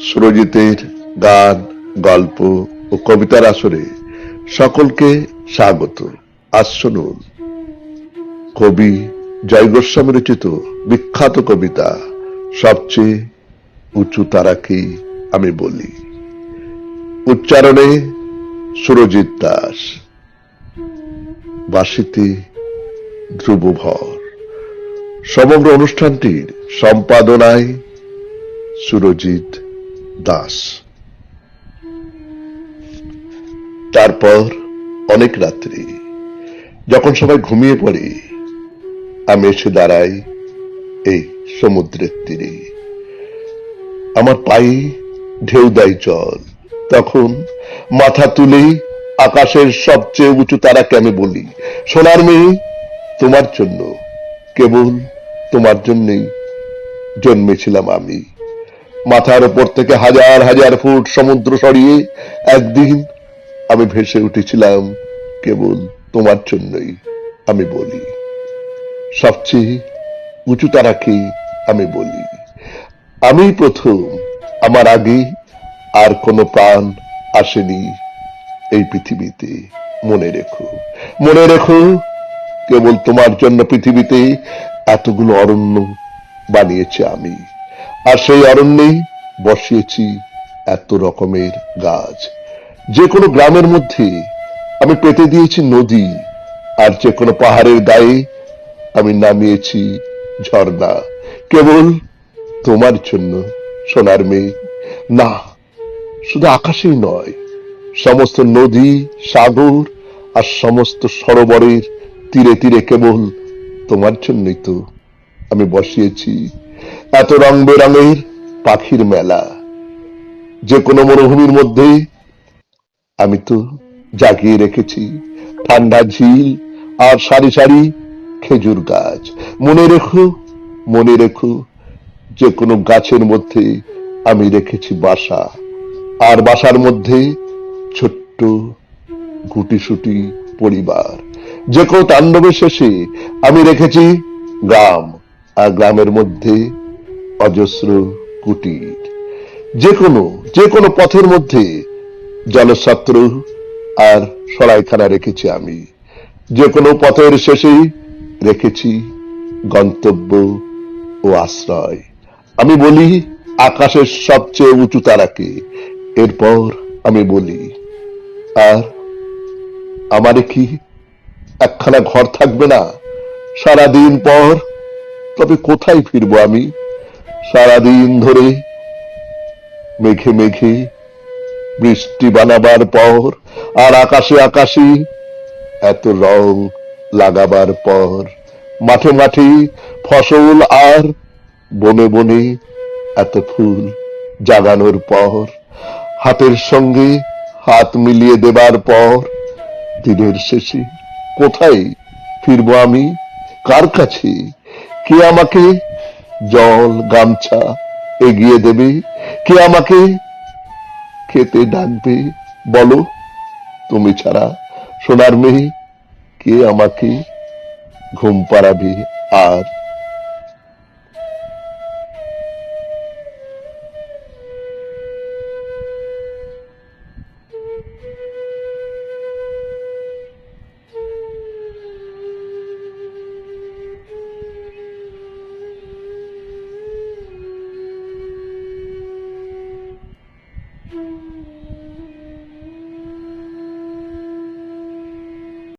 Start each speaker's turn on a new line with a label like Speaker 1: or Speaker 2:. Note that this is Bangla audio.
Speaker 1: সুরজিতের গান, গল্প ও কবিতার আসরে সকলকে স্বাগত। আজ শুনুন। কবি জয় গোস্বামী রচিত বিখ্যাত কবিতা, সবচেয়ে উঁচু তারাকেই আমি বলি। উচ্চারণে সুরজিৎ দাস। বাসিতে ধ্রুবভর। সমগ্র অনুষ্ঠানটির সম্পাদনায় সুরজিৎ দাস। তারপর অনেক রাত্রি, যখন সবাই ঘুমিয়ে পড়ে, আমি এসে দাঁড়াই এই সমুদ্রের তীরে। আমার পায়ে ঢেউ দেয় জল। তখন মাথা তুলে আকাশের সবচেয়ে উঁচু তারাকে আমি বলি, সোনার মেয়ে, তোমার জন্য, কেবল তোমার জন্যই জন্মেছিলাম আমি। মাথার উপর থেকে হাজার হাজার ফুট সমুদ্র সরিয়ে একদিন আমি ভেসে উঠেছিলাম কেবল তোমার জন্যই, আমি বলি। সবচেয়ে উঁচু তারাকে আমি বলি। আমি প্রথম, আমার আগে আর কোনো প্রাণ আসেনি এই পৃথিবীতে। মনে রেখো মনে রেখো, কেবল তোমার জন্য পৃথিবীতে এতগুলো অরণ্য বানিয়েছি আমি। আর সেই অরণ্যেই বসিয়েছি এত রকমের গাছ। যে কোনো গ্রামের মধ্যে আমি পেতে দিয়েছি নদী, আর যে কোনো পাহাড়ের গায়ে আমি নামিয়েছি ঝর্ণা। কেবল তোমার জন্য, সোনার মেয়ে না, শুধু আকাশেই নয়, সমস্ত নদী, সাগর, আর সমস্ত সরোবরের তীরে তীরে কেবল তোমার জন্যই তো আমি বসিয়েছি এত রং বেরঙের পাখির মেলা। যে কোনো মরুভূমির মধ্যে আমি তো জাগিয়ে রেখেছি। ঠান্ডা ঝিল আর সারি সারি খেজুর গাছ। মনে রেখো মনে রেখো যে কোনো গাছের মধ্যে আমি রেখেছি বাসা। আর বাসার মধ্যে ছোট্ট গুটিসুটি পরিবার। যে কোনো তাণ্ডবের শেষে আমি রেখেছি গ্রাম। আর গ্রামের মধ্যে অজস্র কুটির। যে কোনো যে কোনো পথের মধ্যে জলছত্র আর সরাইখানা রেখেছি আমি। যে কোনো পথের শেষে রেখেছি গন্তব্য ও আশ্রয়। আমি বলি, আকাশের সবচেয়ে উঁচু তারাকে। এরপর আমি বলি, আর আমার কি একখানা ঘর থাকবে না? সারাদিন পর তবে কোথায় ফিরবো আমি? সারাদিন ধরে মেঘে মেঘে বৃষ্টি বানাবার পর আর আকাশে আকাশে এত রং লাগাবার পর মাঠে মাঠে ফসল আর বনে বনে এত ফুল জাগানোর পর হাতের সঙ্গে হাত মিলিয়ে দেবার পর দিনের শেষে কোথায় ফিরবো আমি? কার কাছে? কে আমাকে জল, গামছা এগিয়ে দেবে। কে আমাকে খেতে ডাকবে বলো? তুমি ছাড়া সোনার মেয়ে কে আমাকে ঘুম পাড়াবে আর